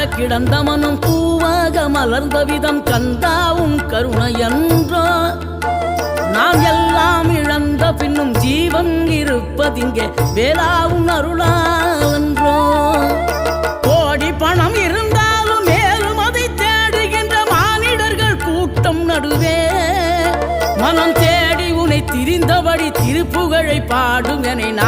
கல்லாக கிடந்த பூவாக மலர்ந்த விதம் கந்தாவும் கருணையன்றோ. நாம் எல்லாம் இழந்த பின்னும் ஜீவன் இருப்பதிங்கே வேளாவும் அருளாவன்றோ. கோடி பணம் இருந்தாலும் மேலும் அதை தேடுகின்ற மானிடர்கள் கூட்டம் நடுவே. மனம் தேடி உனை திரிந்தபடி திருப்புகழை பாடும் என